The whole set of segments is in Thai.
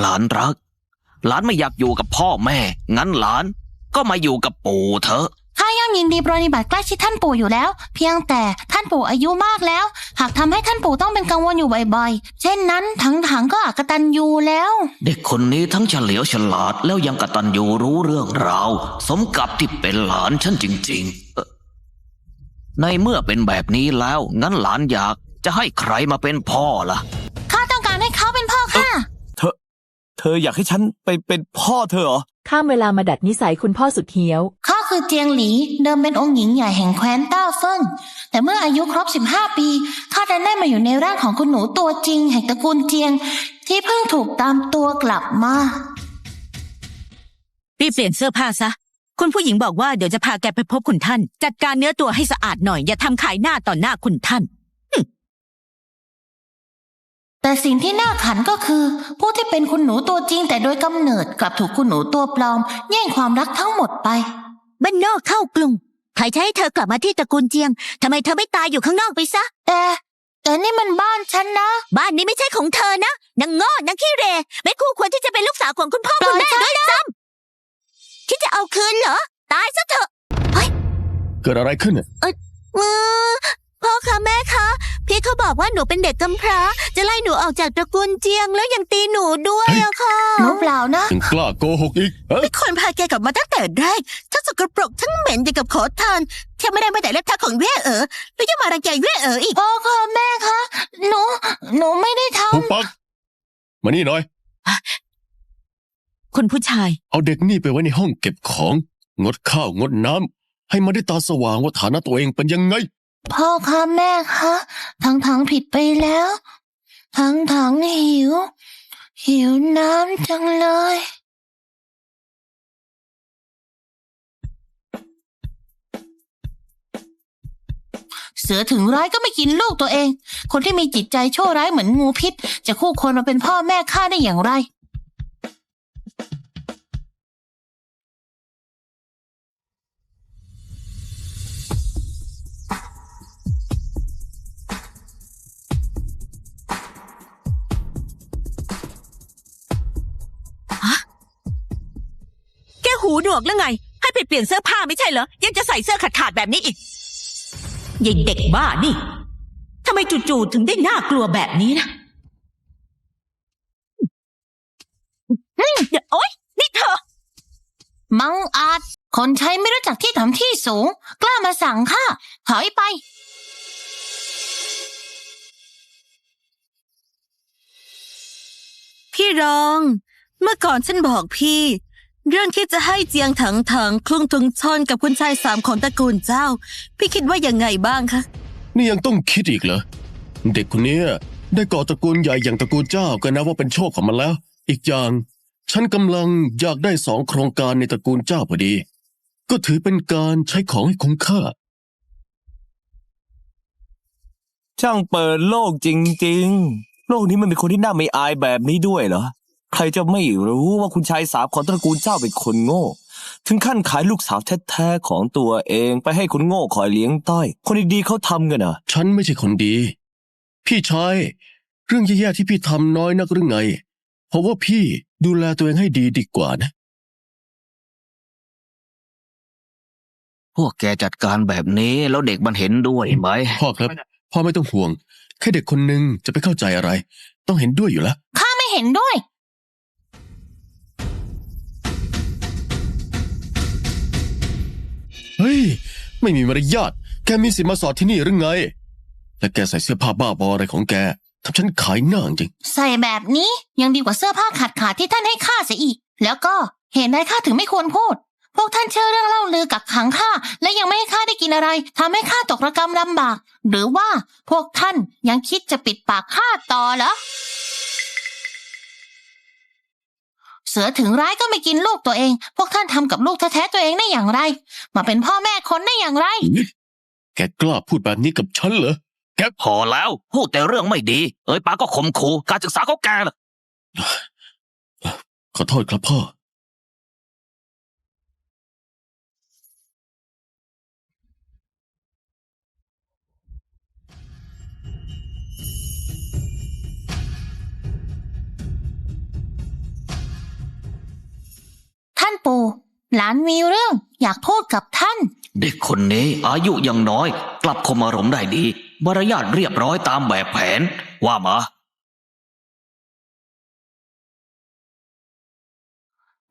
หลานรัก หลานไม่อยากอยู่กับพ่อแม่ งั้นหลานก็มาอยู่กับปู่เถอะข้าย่อมยินดีปรนนิบัติใกล้ชิดท่านปู่อยู่แล้ว เพียงแต่ท่านปู่อายุมากแล้ว หากทำให้ท่านปู่ต้องเป็นกังวลอยู่บ่อยๆ เช่นนั้นทั้งถังๆก็อากตันยูแล้ว เด็กคนนี้ทั้งเฉลียวฉลาดแล้วยังกตัญญูรู้เรื่องราว สมกับที่เป็นหลานฉันจริงๆเอ่อในเมื่อเป็นแบบนี้แล้ว งั้นหลานอยากจะให้ใครมาเป็นพ่อล่ะ ข้าต้องการให้เขาเป็นพ่อข้า เธอ เธออยากให้ฉันไปเป็นพ่อเธอเหรอ ข้ามเวลามาดัดนิสัยคุณพ่อสุดเหี้ยว ข้าคือเจียงหลีเดิมเป็นองค์หญิงใหญ่แห่งแคว้นต้าเฟิงแต่เมื่ออายุครบ 15 ปีข้าดันได้มาอยู่ในร่างของคุณหนูตัวจริง แห่งตระกูลเจียง ที่เพิ่งถูกตามตัวกลับมา รีบเปลี่ยนเสื้อผ้าซะ คุณผู้หญิงบอกว่าเดี๋ยวจะพาแกไปพบคุณท่าน จัดการเนื้อตัวให้สะอาดหน่อย อย่าทำขายหน้าต่อหน้าคุณท่าน แต่สิ่งที่น่าขันก็คือ ผู้ที่เป็นคุณหนูตัวจริงแต่โดยกำเนิดกลับถูกคุณหนูตัวปลอม แย่งความรักทั้งหมดไป บ้านนอกเข้ากรุงใครจะให้เธอกลับมาที่ตระกูลเจียงทำไมเธอไม่ตายอยู่ข้างนอกไปซะ แต่แต่นี่มันบ้านฉันนะ บ้านนี้ไม่ใช่ของเธอนะนางโง่นางขี้เหรไม่คู่ควรที่จะเป็นลูกสาวของคุณพ่อคุณแม่ด้วยซ้ำคิดจะเอาคืนเหรอ ตายซะเถอะเกิดอะไรขึ้นน่ะเออ พ่อคะแม่คะ พี่เขาบอกว่าหนูเป็นเด็กกำพร้า จะไล่หนูออกจากตระกูลเจียงแล้วยังตีหนูด้วยอะค่ะหนูเปล่านะยังกล้าโกหกอีกเอ้ยเป็นคนพาแกกลับมาตั้งแต่แรกทั้งสกปรกทั้งเหม็นอย่างกับขอทานแค่ไม่ได้มาแต่เล็บเท้าของเย่เอ๋อแล้วยังมารังแกเย่เอ๋ออีกพ่อคะแม่คะ หนู หนูไม่ได้ทหุบปักมานี่หน่อย คุณผู้ชาย เอาเด็กนี่ไปไว้ในห้องเก็บของ งดข้าวงดน้ำให้มันได้ตาสว่างว่าฐานะตัวเองเป็นยังไงำ พ่อคะแม่คะทั้งทั้งผิดไปแล้ว ทั้งทั้งหิว หิวน้ำจังเลย เสือถึงร้ายก็ไม่กินลูกตัวเอง คนที่มีจิตใจชั่วร้ายเหมือนงูพิษ จะคู่ควรมาเป็นพ่อแม่ข้าได้อย่างไร แกหูหนวกแล้วไง ให้ไปเปลี่ยนเสื้อผ้าไม่ใช่เหรอ ยังจะใส่เสื้อขาดขาดๆแบบนี้อีกยิงเด็กบ้านี่ทำไมจู่ๆถึงได้น่ากลัวแบบนี้นะเดี๋ยวโอ๊ยนี่เธอ มังอาจ คนใช้ไม่รู้จักที่ทำที่สูง กล้ามาสั่งข้าถอยไปพี่รอง เมื่อก่อนฉันบอกพี่ เรื่องที่จะให้เจียงถังถังคลุ้งทุงชนกับคุณชายสามของตระกูลเจ้า พี่คิดว่ายังไงบ้างคะ นี่ยังต้องคิดอีกเหรอ เด็กคนเนี้ยได้ก่อตระกูลใหญ่อย่างตระกูลเจ้าก็นับว่าเป็นโชคของมันแล้ว อีกอย่าง ฉันกำลังอยากได้สองโครงการในตระกูลเจ้าพอดี ก็ถือเป็นการใช้ของให้คุ้มค่า ช่างเปิดโลกจริง ๆ โลกนี้มันมีคนที่น่าไม่อายแบบนี้ด้วยเหรอ ใครจะไม่รู้ว่าคุณชายสามของตระกูลเจ้าเป็นคนโง่ ถึงขั้นขายลูกสาวแท้ๆของตัวเองไปให้คนโง่คอยเลี้ยงต้อย คนดีๆเขาทำกันอะฉันไม่ใช่คนดี พี่ชายเรื่องแย่ๆที่พี่ทำน้อยนักหรือไงเพราะว่าพี่ดูแลตัวเองให้ดีดีกว่านะ พวกแกจัดการแบบนี้แล้วเด็กมันเห็นด้วยไหมพ่อครับ พ่อไม่ต้องห่วง แค่เด็กคนหนึ่งจะไปเข้าใจอะไร ต้องเห็นด้วยอยู่แล้ว ข้าไม่เห็นด้วย เฮ้ย ไม่มีมารยาท แกมีสิทธิ์มาสอดที่นี่หรือไง และแกใส่เสื้อผ้าบ้าบออะไรของแกทำฉันขายหน้าจริง ใส่แบบนี้ยังดีกว่าเสื้อผ้าขาดขาดที่ท่านให้ข้าเสียอีก แล้วก็เห็นใดข้าถึงไม่ควรพูด พวกท่านเชื่อเรื่องเล่าลือกักขังข้าและยังไม่ให้ข้าได้กินอะไรทำให้ข้าตกระกรรมลำบาก หรือว่าพวกท่านยังคิดจะปิดปากข้าต่อเหรอ เสือถึงร้ายก็ไม่กินลูกตัวเอง พวกท่านทำกับลูกแท้ๆตัวเองได้อย่างไร มาเป็นพ่อแม่คนได้อย่างไร แกกล้าพูดแบบนี้กับฉันเหรอ แกพอแล้ว พูดแต่เรื่องไม่ดี เอ้ยปากก็ข่มขู่การศึกษาเขาแกล่ะขอโทษครับพ่อ ปู่ หลานมีเรื่องอยากพูดกับท่าน เด็กคนนี้อายุยังน้อย กลับคมอารมณ์ได้ดีมารยาทเรียบร้อยตามแบบแผน ว่ามา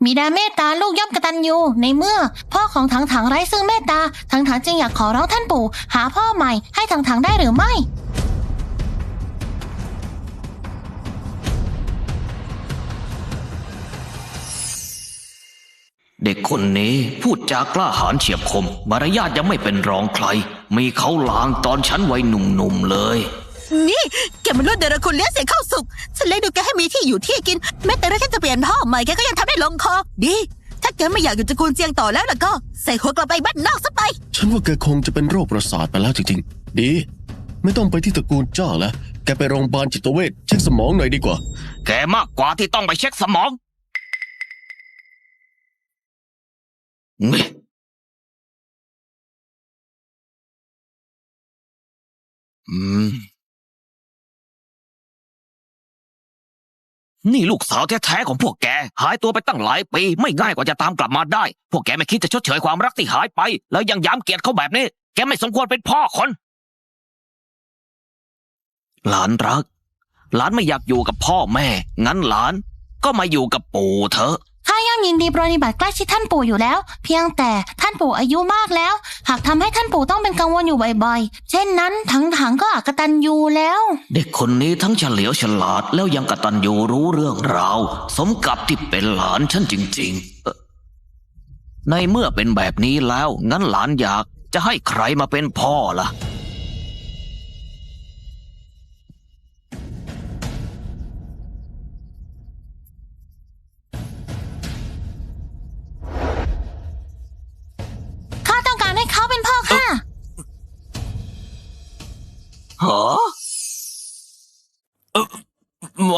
บิดาเมตตาลูกย่อมกตัญญูในเมื่อ พ่อของถังถังไร้ซึ่งเมตตาถังถังจึงอยากขอร้องท่านปู่ หาพ่อใหม่ให้ถังถังได้หรือไม่ เด็กคนนี้พูดจากล้าหาญเฉียบคมมารยาทยังไม่เป็นรองใคร มีเขาลางตอนฉันวัยหนุ่มๆเลย นี่แกมันรุ่นเดรคุณเลี้ยงเสียเข้าสุก ฉันเลี้ยงดูแกให้มีที่อยู่ที่กิน แม้แต่เรื่องแค่จะเปลี่ยนพ่อใหม่แกก็ยังทำได้ลงคอ ดี ถ้าแกไม่อยากอยู่ตระกูลเจียงต่อแล้วล่ะก็ ใส่หัวกลับไปบ้านนอกซะไป ฉันว่าแกคงจะเป็นโรคประสาทไปแล้วจริงๆ ดี ไม่ต้องไปที่ตระกูลเจ้าแล้วแกไปโรงพยาบาลจิตเวชเช็คสมองหน่อยดีกว่า แกมากกว่าที่ต้องไปเช็คสมอง อืม นี่ลูกสาวแท้ๆของพวกแก หายตัวไปตั้งหลายปี ไม่ง่ายกว่าจะตามกลับมาได้ พวกแกไม่คิดจะชดเชยความรักที่หายไป แล้วยังย้ำเกียรติเขาแบบนี้ แกไม่สมควรเป็นพ่อคน หลานรัก หลานไม่อยากอยู่กับพ่อแม่ งั้นหลาน ก็มาอยู่กับปู่เถอะ ข้าย่อมยินดีปรนนิบัติใกล้ชิดท่านปู่อยู่แล้ว เพียงแต่ท่านปู่อายุมากแล้ว หากทำให้ท่านปู่ต้องเป็นกังวลอยู่บ่อยๆ เช่นนั้นถังถังก็อากตันยูแล้ว เด็กคนนี้ทั้งเฉลียวฉลาดแล้วยังกระตันยูรู้เรื่องราว สมกับที่เป็นหลานฉันจริง ๆ ในเมื่อเป็นแบบนี้แล้ว งั้นหลานอยากจะให้ใครมาเป็นพ่อล่ะ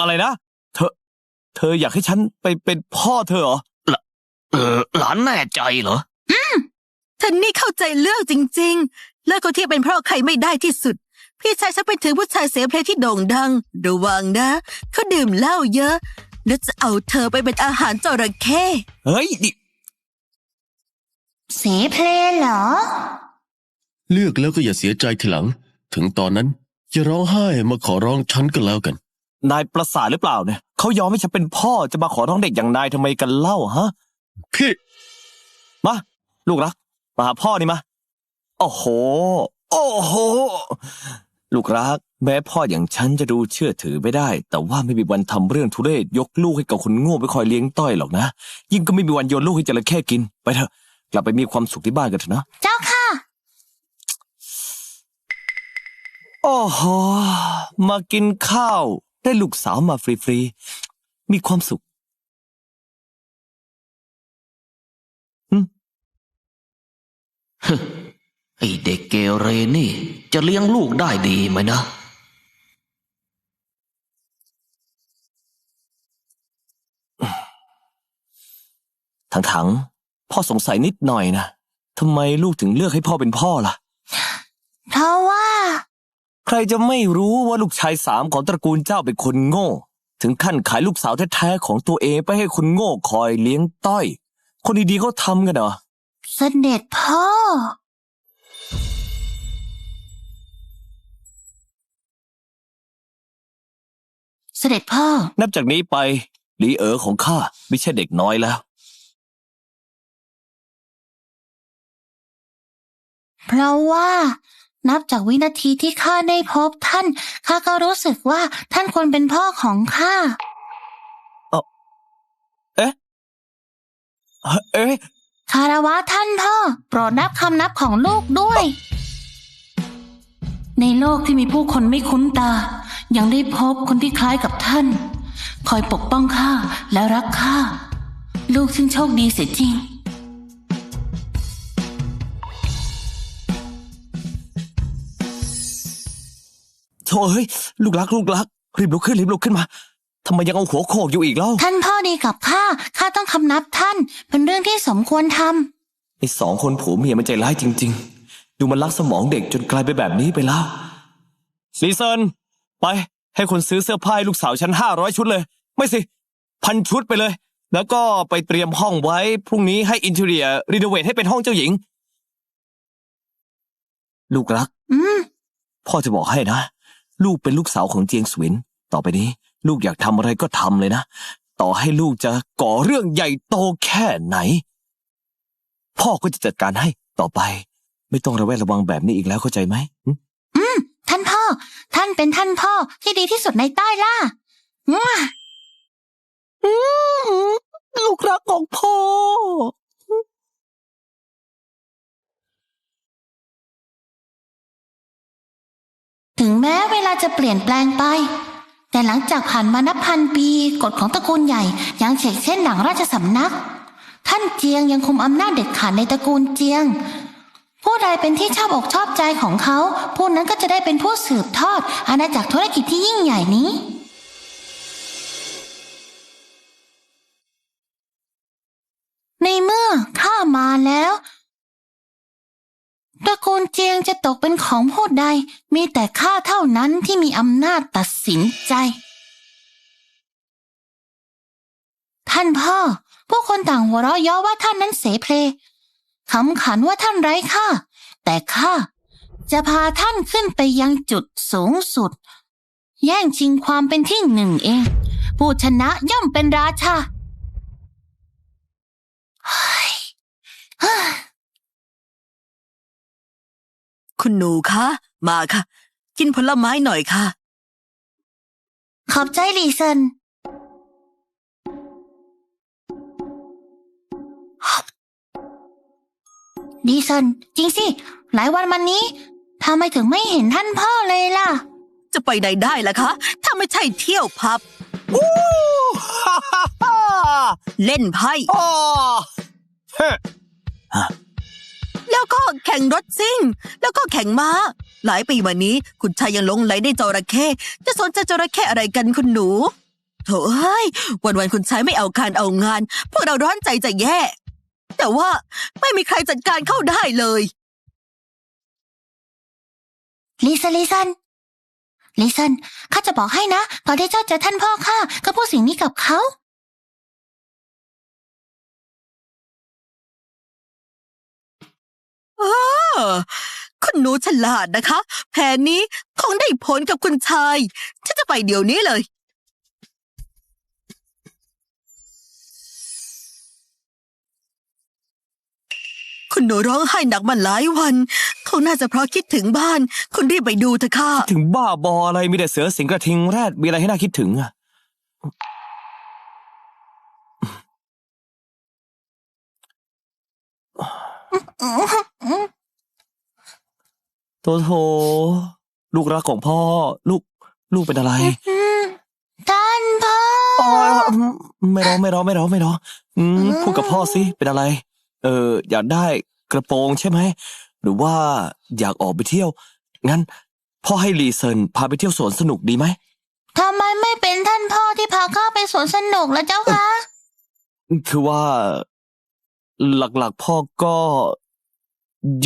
อะไรนะ เธอ เธออยากให้ฉันไปเป็นพ่อเธอเหรอ เออหลานแน่ใจเหรอเธอนี่เข้าใจเรื่องจริง ๆ เลิกคนที่เป็นเพราะใครไม่ได้ที่สุด พี่ชายฉันเป็นถึงผู้ชายเสียเพลงที่โด่งดัง ระวังนะ เขาดื่มเหล้าเยอะแล้วจะเอาเธอไปเป็นอาหารจระเข้เฮ้ยนี่เสเพลเหรอ เลือกแล้วก็อย่าเสียใจทีหลัง ถึงตอนนั้นอย่าร้องไห้มาขอร้องฉันก็แล้วกัน นายประสาทหรือเปล่าเนี่ยเขายอมให้ฉันเป็นพ่อจะมาขอร้องเด็กอย่างนายทำไมกันเล่าฮะ พี่ มา ลูกรักมาหาพ่อนี่มา โอ้โห โอ้โห ลูกรัก แม้พ่ออย่างฉันจะดูเชื่อถือไม่ได้ แต่ว่าไม่มีวันทำเรื่องทุเรศยกลูกให้กับคนโง่ไปคอยเลี้ยงต้อยหรอกนะ ยิ่งก็ไม่มีวันโยนลูกให้จระเข้กิน ไปเถอะ กลับไปมีความสุขที่บ้านกันเถอะนะ เจ้าค่ะ โอ้โห มากินข้าว ได้ลูกสาวมาฟรีๆ มีความสุขไอเด็กเกเรนี่ จะเลี้ยงลูกได้ดีไหมนะถังๆพ่อสงสัยนิดหน่อยนะทำไมลูกถึงเลือกให้พ่อเป็นพ่อล่ะ เพราะว่าใค รจะไม่รู้ว่าลูกชายสามของตระกูลเจ้าเป็นคนโง่ ถึงขั้นขายลูกสาวแท้ๆของตัวเองไปให้คนโง่คอยเลี้ยงต้อย คนดีๆเขาทำกันเหรอ เสด็จพ่อ เสด็จพ่อ นับจากนี้ไปหลีเอ๋อของข้าไม่ใช่เด็กน้อยแล้ว เพราะว่า นับจากวินาทีที่ข้าได้พบท่านข้าก็รู้สึกว่าท่านควรเป็นพ่อของข้าเอ๊ะคารวะท่านพ่อ โปรดนับคำนับของลูกด้วย ในโลกที่มีผู้คนไม่คุ้นตา ยังได้พบคนที่คล้ายกับท่าน คอยปกป้องข้าและรักข้า ลูกซึ่งโชคดีเสียจริง ธ่เฮ้ยลูกรักลูกรักรีบลุกขึ้นรีบลุกขึ้นมาทำไมยังเอาหัวโขกอยู่อีกเล่าท่านพ่อดีกับข้าข้าต้องคำนับท่านเป็นเรื่องที่สมควรทำไอ้สองคนผัวเมียมันใจร้ายจริง ๆ ดูมันลักสมองเด็กจนกลายไปนแบบนี้ไปแล้วลีเซินไป ให้คนซื้อเสื้อผ้าให้ลูกสาวฉันห้าร้อยชุดเลย ไม่สิพันชุดไปเลย แล้วก็ไปเตรียมห้องไว้พรุ่งนี้ให้อินเท r รียรีโนเวทให้เป็นห้องเจ้าหญิง ลูกรัก อืมพ่อจะบอกให้นะ ลูกเป็นลูกสาวของเจียงสวิน ต่อไปนี้ ลูกอยากทำอะไรก็ทำเลยนะ ต่อให้ลูกจะก่อเรื่องใหญ่โตแค่ไหน พ่อก็จะจัดการให้ต่อไป ไม่ต้องระแวดระวังแบบนี้อีกแล้วเข้าใจไหมหึท่านพ่อ ท่านเป็นท่านพ่อที่ดีที่สุดในใต้ล่ามั่วลูกรักของพ่อาจะเปลี่ยนแปลงไป แต่หลังจากผ่านมานับพันปีกฎของตระกูลใหญ่ยังเฉกเช่นหลังราชสำนัก ท่านเจียงยังคุมอำนาจเด็ดขาดในตระกูลเจียง ผู้ใดเป็นที่ชอบอกชอบใจของเขา ผู้นั้นก็จะได้เป็นผู้สืบทอด อาณาจักรธุรกิจที่ยิ่งใหญ่นี้ในเมื่อข้ามาแล้ว ตระกูลเจียงจะตกเป็นของผู้ใด มีแต่ข้าเท่านั้นที่มีอำนาจตัดสินใจ ท่านพ่อ ผู้คนต่างหัวเราะเย้อว่าท่านนั้นเสเพลขำขันว่าท่านไร้ค่า แต่ข้าจะพาท่านขึ้นไปยังจุดสูงสุด แย่งชิงความเป็นที่หนึ่งเอง ผู้ชนะย่อมเป็นราชา คุณหนูคะ มาค่ะ กินผลไม้หน่อยค่ะ ขอบใจหลีเซินดีเซินจริงสิ หลายวันมานี้ทำไมถึงไม่เห็นท่านพ่อเลยล่ะ จะไปใดได้ล่ะคะ ถ้าไม่ใช่เที่ยวพับฮ่าฮ่าฮ่าเล่นไพ่อ้อเฮ้แล้ว ก็แข่งรถซิ่ง แล้วก็แข่งม้า หลายปีมานี้คุณชายยังลงไหลในจระเข้จะสนใจจระเข้อะไรกันคุณหนูโถเอ้ยวันๆคุณชายไม่เอาการเอางาน พวกเราร้อนใจจะแย่ แต่ว่าไม่มีใครจัดการเข้าได้เลยลิซันลิซันลิซันข้าจะบอกให้นะตอนที่เจ้าเจอท่านพ่อข้าก็พูดสิ่งนี้กับเขา คุณหนูฉลาดนะคะ แผนนี้คงได้ผลกับคุณชายฉันจะไปเดี๋ยวนี้เลยคุณหนูร้องไห้หนักมาหลายวันคงน่าจะเพราะคิดถึงบ้าน คุณรีบไปดูเถอะค่ะ ถึงบ้าบออะไรมีแต่เสือสิงกระทิงแรดมีอะไรให้น่าคิดถึงอะ โตโถลูกรักของพ่อ ลูก ลูกเป็นอะไรอืมท่านพ่ออ๋อไม่ร้องไม่ร้องไม่ร้องไม่ร้องอืมพูดกับพ่อสิเป็นอะไร เออ อยากได้กระโปรงใช่ไหมหรือว่าอยากออกไปเที่ยว งั้น พ่อให้ลีเซินพาไปเที่ยวสวนสนุกดีไหมทำไมไม่เป็นท่านพ่อที่พาข้าไปสวนสนุกล่ะเจ้าคะ คือว่าหลักๆพ่อก็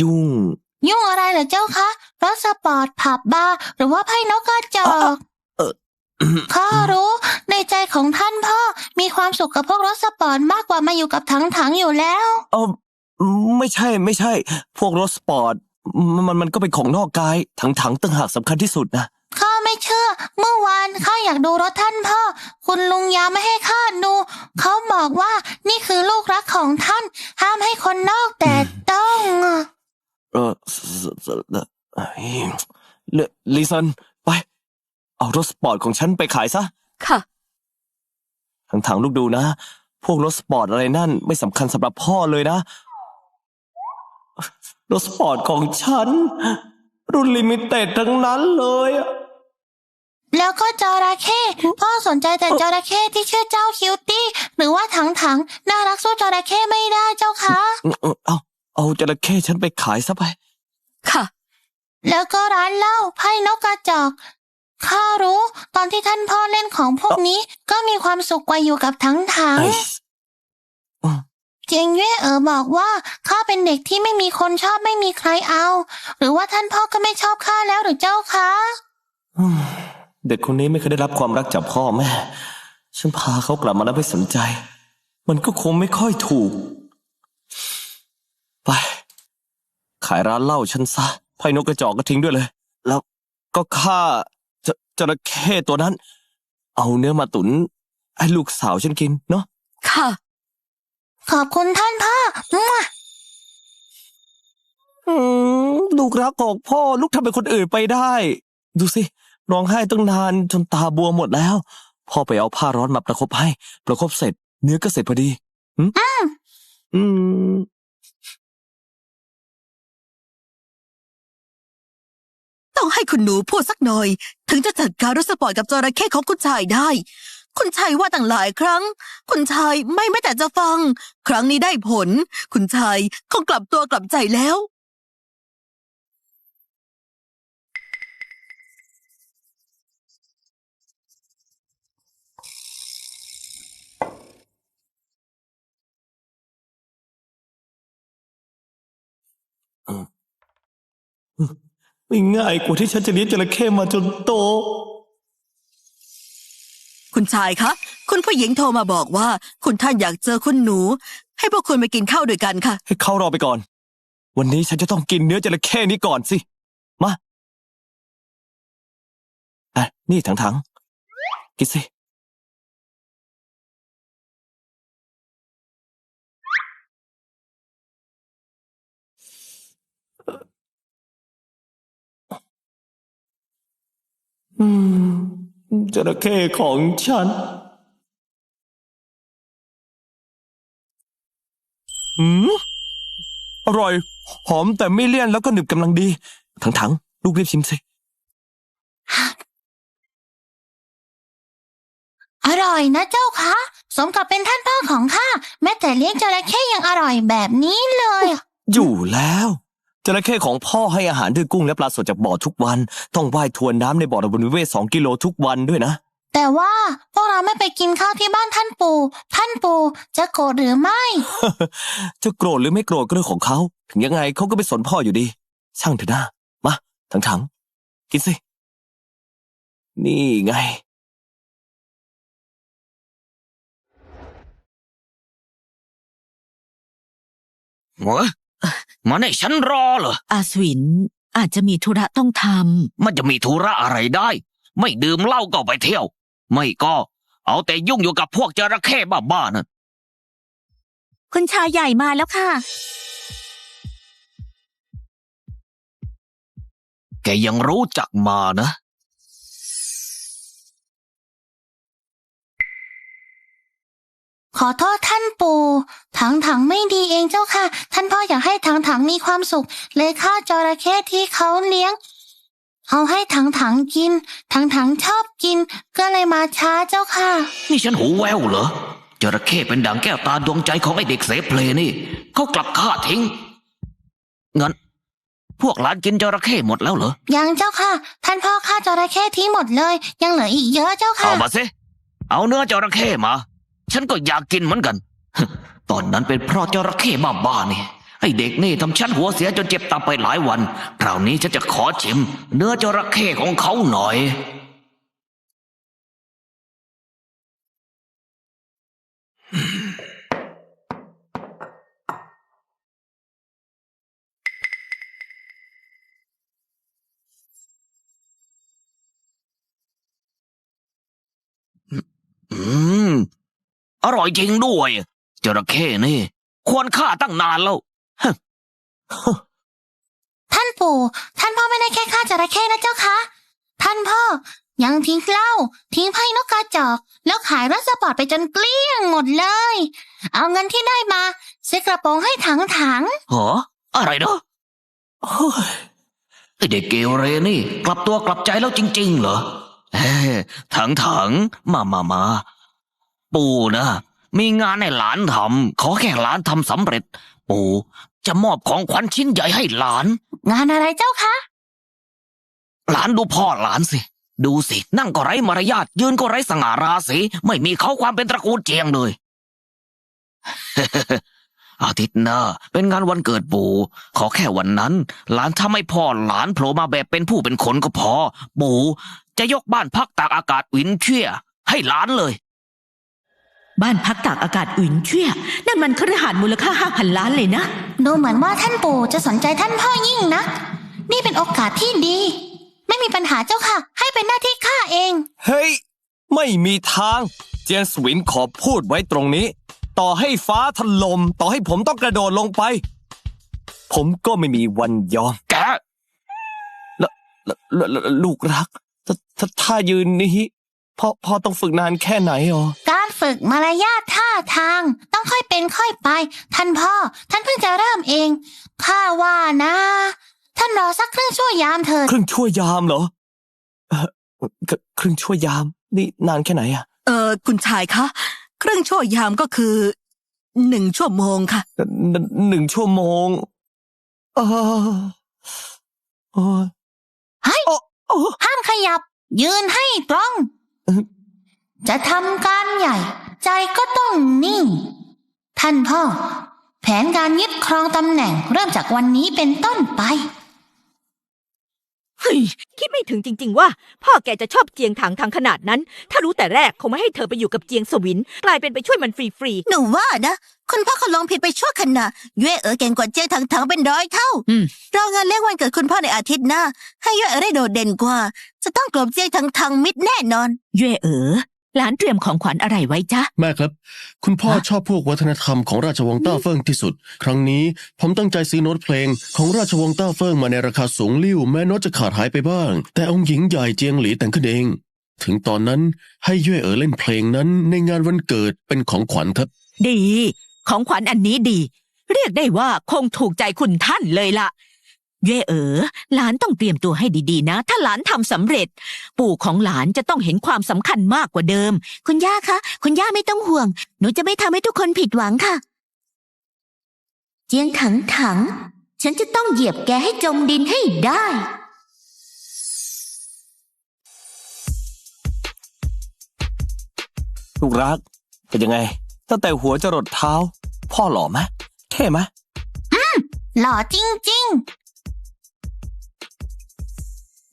ยุ่ง ยุ่งอะไรเหรอเจ้าคะรถสปอร์ตผับบาร์หรือว่าไพ่นกกระจอกเอ่อข้ารู้ ในใจของท่านพ่อมีความสุขกับพวกรถสปอร์ตมากกว่ามาอยู่กับถังๆอยู่แล้ว เออไม่ใช่ไม่ใช่ พวกรถสปอร์ต มันมันมันก็เป็นของนอกกายถังๆต่างหากสำคัญที่สุดนะข้า ไม่เชื่อ เมื่อวานข้าอยากดูรถท่านพ่อ คุณลุงยาไม่ให้ข้าดู เขาบอกว่านี่คือลูกรักของท่าน ห้ามให้คนนอกแต่ต้องเออสสสเอ้ยเลลิซันไป เอารถสปอร์ตของฉันไปขายซะ ค่ะถังๆลูกดูนะ พวกรถสปอร์ตอะไรนั่นไม่สำคัญสำหรับพ่อเลยนะ รถสปอร์ตของฉัน รุ่นลิมิเต็ดทั้งนั้นเลยอะแล้วก็ จระเข้พ่อสนใจแต่จระเข้ที่ชื่อเจ้าคิวตี้หรือว่าถังๆน่ารักสู้จระเข้ไม่ได้เจ้าคะเออเอาเอาจระเข้ฉันไปขายซะไป ค่ะ แล้วก็ร้านเหล้าไพ่นกกระจอกข้ารู้ตอนที่ท่านพ่อเล่นของพวกนี้ก็มีความสุขกว่าอยู่กับทั้งถังไอ้เจียงเย่เอ๋อบอกว่าข้าเป็นเด็กที่ไม่มีคนชอบไม่มีใครเอา หรือว่าท่านพ่อก็ไม่ชอบข้าแล้วหรือเจ้าคะอืม เด็กคนนี้ไม่เคยได้รับความรักจากพ่อแม่ ฉันพาเขากลับมาแล้วไม่สนใจ มันก็คงไม่ค่อยถูก ไป ขายร้านเหล้าฉันซะไพ่นกกระจอกก็ทิ้งด้วยเลย แล้วก็ฆ่าจจระเข้ตัวนั้น เอาเนื้อมาตุนให้ลูกสาวฉันกินเนาะ ค่ะ ขอบคุณท่านพ่อมั่วอืมลูกรักของพ่อลูกทำเป็นคนอื่นไปได้ ดูสิ ร้องไห้ตั้งนานจนตาบวมหมดแล้ว พ่อไปเอาผ้าร้อนมาประคบให้ ประคบเสร็จ เนื้อก็เสร็จพอดีอืมอืมต้องให้คุณหนูพูดสักหน่อย ถึงจะจัดการรถสปอร์ตกับจระเข้ของคุณชายได้ คุณชายว่าตั้งหลายครั้ง คุณชายไม่แม้แต่จะฟัง ครั้งนี้ได้ผล คุณชายคงกลับตัวกลับใจแล้ว ไม่ง่ายกว่าที่ฉันจะเลี้ยงจระเข้มาจนโต คุณชายคะ คุณผู้หญิงโทรมาบอกว่า คุณท่านอยากเจอคุณหนู ให้พวกคุณไปกินข้าวด้วยกันค่ะ ให้เขารอไปก่อน วันนี้ฉันจะต้องกินเนื้อจระเข้นี้ก่อนสิ มาอะนี่ถังๆ กินสิ อืมจระเข้ของฉัน อืม อร่อย หอมแต่ไม่เลี่ยนแล้วก็หนึบกำลังดี ถังๆ ลูกรีบชิมสิ อร่อยนะเจ้าคะ สมกับเป็นท่านพ่อของข้า แม้แต่เลี้ยงจระเข้ยังอร่อยแบบนี้เลย อยู่แล้ว จระเข้ของพ่อให้อาหารด้วยกุ้งและปลาสดจากบ่อทุกวัน ต้องว่ายทวนน้ำในบ่อระบนิเวศสองกิโลทุกวันด้วยนะ แต่ว่าพวกเราไม่ไปกินข้าวที่บ้านท่านปู่ ท่านปู่จะโกรธหรือไม่ จะโกรธหรือไม่โกรธก็เรื่องของเขา ถึงยังไงเขาก็ไม่สนพ่ออยู่ดี ช่างเถอะนะมาถังๆกินสิ นี่ไงเหรอ มันให้ฉันรอเหรอ อาสวินอาจจะมีธุระต้องทมันจะมีธุระอะไรได้ ไม่ดื่มเหล้าก็ไปเที่ยว ไม่ก็เอาแต่ยุ่งอยู่กับพวกจระเข้บ้าๆนั่นำคุณชายใหญ่มาแล้วค่ะ แกยังรู้จักมานะ ขอโทษท่านปู่ถังถังๆไม่ดีเองเจ้าค่ะ ท่านพ่ออยากให้ถังถังๆมีความสุข เลยฆ่าจระเข้ที่เขาเลี้ยง เอาให้ถังถังๆกิน ถังถังๆชอบกิน ก็เลยมาช้าเจ้าค่ะ นี่ฉันหูแววเหรอจระเข้เป็นดังแก้วตาดวงใจของไอเด็กเสเพลนี่เขากลับฆ่าทิ้งงั้นพวกหลานกินจระเข้หมดแล้วเหรอ ยังเจ้าค่ะ ท่านพ่อฆ่าจระเข้ทิ้งหมดเลย ยังเหลืออีกเยอะเจ้าค่ะ เอามาสิเอาเนื้อจระเข้มา ฉันก็อยากกินเหมือนกัน ตอนนั้นเป็นเพราะจระเข้บ้าๆนี่ไอเด็กนี่ทำฉันหัวเสียจนเจ็บตาไปหลายวัน คราวนี้ฉันจะขอชิม เนื้อจระเข้ของเขาหน่อย อร่อยจริงด้วยจระเข้นี่ ควรฆ่าตั้งนานแล้วท่านปู่ ท่านพ่อไม่ได้แค่ฆ่าจระเข้นะเจ้าคะท่านพ่อ ยังทิ้งเหล้าทิ้งไพ่นกกระจอก แล้วขายรถสปอร์ตไปจนเกลี้ยงหมดเลย เอาเงินที่ได้มาซื้อกระโปรงให้ถังถังๆเหรออะไรเนาะไอเด็กเกเรนี่ กลับตัวกลับใจแล้วจริง ๆ เหรอเฮ้ถังถังๆมามามา ปู่นะ มีงานให้หลานทำขอแค่หลานทำสำเร็จ ปู่จะมอบของขวัญชิ้นใหญ่ให้หลาน งานอะไรเจ้าคะ หลานดูพ่อหลานสิ ดูสิ นั่งก็ไร้มารยาทยืนก็ไร้สง่าราศีไม่มีเขาความเป็นตระกูลเจียงเลย อาทิตย์หน้าเป็นงานวันเกิดปู่ ขอแค่วันนั้น หลานถ้าไม่พ่อหลานโผล่มาแบบเป็นผู้เป็นคนก็พอ ปู่จะยกบ้านพักตากอากาศวินเชี่ยให้หลานเลย บ้านพักตากอากาศอุ่นเชี่ยนั่นมันคฤหาสน์มูลค่าห้าพันล้านเลยนะ ดูเหมือนว่าท่านปู่จะสนใจท่านพ่อยิ่งนะ นี่เป็นโอกาสที่ดี ไม่มีปัญหาเจ้าค่ะ ให้เป็นหน้าที่ข้าเอง เฮ้ย ไม่มีทาง เจียนสวินขอพูดไว้ตรงนี้ ต่อให้ฟ้าถล่มต่อให้ผมต้องกระโดดลงไป ผมก็ไม่มีวันยอมแกแล้วแล้วแล้วแล้วลูกรักถ้าถ้าถ้ายืนนี้พ่อพ่อต้องฝึกนานแค่ไหนอ๋อการ ฝึกมารยาทท่าทาง ต้องค่อยเป็นค่อยไป ท่านพ่อ ท่านเพิ่งจะเริ่มเองข้าว่านะ ท่านรอสักครึ่งชั่วยามเถิดครึ่งชั่วยามเหรอเอ่อคครึ่งชั่วยาม นี่นานแค่ไหนอะเออคุณชายคะเครื่องชั่วยามก็คือหนึ่งชั่วโมงค่ะหนึ่งหนึ่งชั่วโมงเออโอ้ยเฮ้ยโอ้โอ้ห้ามขยับ ยืนให้ตรง จะทำการใหญ่ ใจก็ต้องนิ่ง ท่านพ่อ แผนการยึดครองตำแหน่งเริ่มจากวันนี้เป็นต้นไปเฮ้ยคิดไม่ถึงจริง ๆ ว่า พ่อแกจะชอบเจียงถังทางขนาดนั้น ถ้ารู้แต่แรกคงไม่ให้เธอไปอยู่กับเจียงสวิน กลายเป็นไปช่วยมันฟรีหนูว่านะคุณพ่อเขาลองผิดไปชั่วขณะเย่เอ๋อเก่งกว่าเจ้ถังถังๆเป็นร้อยเท่าอืม รองานเลี้ยงวันเกิดคุณพ่อในอาทิตย์หน้า ให้เย่เอ๋อได้โดดเด่นกว่า จะต้องกลบเจ้ถังถังๆมิดแน่นอน เย่เอ๋อ หลานเตรียมของขวัญอะไรไว้จ๊ะ แม่ครับ คุณพ่อชอบพวกวัฒนธรรมของราชวงศ์ต้าเฟิงที่สุด ครั้งนี้ผมตั้งใจซื้อโน้ตเพลงของราชวงศ์ต้าเฟิงมาในราคาสูงลิ่วแม้โน้ตจะขาดหายไปบ้าง แต่องค์หญิงใหญ่เจียงหลีแต่งขึ้นเอง ถึงตอนนั้นให้เย่เอ๋อเล่นเพลงนั้นในงานวันเกิดเป็นของขวัญครับ ดี ของขวัญอันนี้ดี เรียกได้ว่าคงถูกใจคุณท่านเลยล่ะ เย่เอ๋อหลานต้องเตรียมตัวให้ดีๆนะ ถ้าหลานทำสำเร็จ ปู่ของหลานจะต้องเห็นความสำคัญมากกว่าเดิม คุณย่าคะ คุณย่าไม่ต้องห่วง หนูจะไม่ทำให้ทุกคนผิดหวังค่ะ เจียงถังถัง ฉันจะต้องเหยียบแกให้จมดินให้ได้ ลูกรัก เป็นยังไง ตั้งแต่หัวจรดเท้า พ่อหล่อไหมเท่ไหมหล่อจริงๆ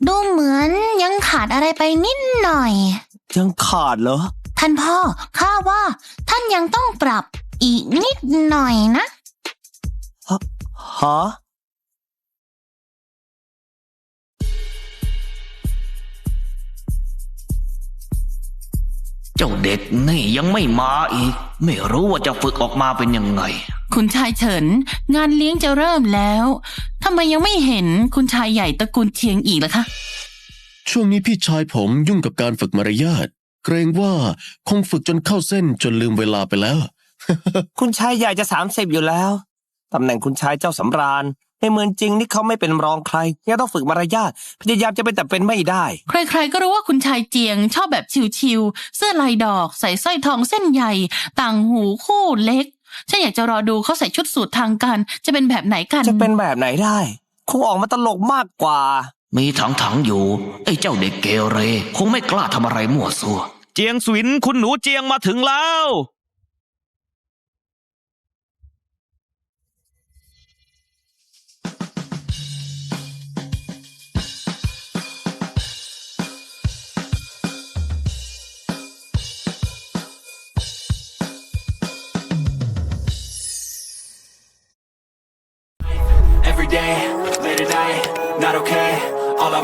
ดูเหมือนยังขาดอะไรไปนิดหน่อย ยังขาดเหรอ ท่านพ่อข้าว่า ท่านยังต้องปรับอีกนิดหน่อยนะ ฮะเจ้าเด็กนี่ยังไม่มาอีก ไม่รู้ว่าจะฝึกออกมาเป็นยังไง คุณชายเฉิน งานเลี้ยงจะเริ่มแล้ว ทำไมยังไม่เห็นคุณชายใหญ่ตระกูลเชียงอีกล่ะคะ ช่วงนี้พี่ชายผมยุ่งกับการฝึกมารยาทเกรงว่าคงฝึกจนเข้าเส้นจนลืมเวลาไปแล้ว คุณชายใหญ่จะสามสิบอยู่แล้วตำแหน่งคุณชายเจ้าสำราญ ในเมืองจริงนี่เขาไม่เป็นรองใครยังต้องฝึกมารยาทพยายามจะเป็นแต่เป็นไม่ได้ ใครๆก็รู้ว่าคุณชายเจียง ชอบแบบชิวๆเสื้อลายดอก ใส่สร้อยทองเส้นใหญ่ ต่างหูคู่เล็ก ฉันอยากจะรอดูเขาใส่ชุดสูททางการ จะเป็นแบบไหนกัน จะเป็นแบบไหนได้ คงออกมาตลกมากกว่า มีถังถังๆอยู่ ไอ้เจ้าเด็กเกเร คงไม่กล้าทำอะไรมั่วซั่ว เจียงสวินคุณหนูเจียงมาถึงแล้ว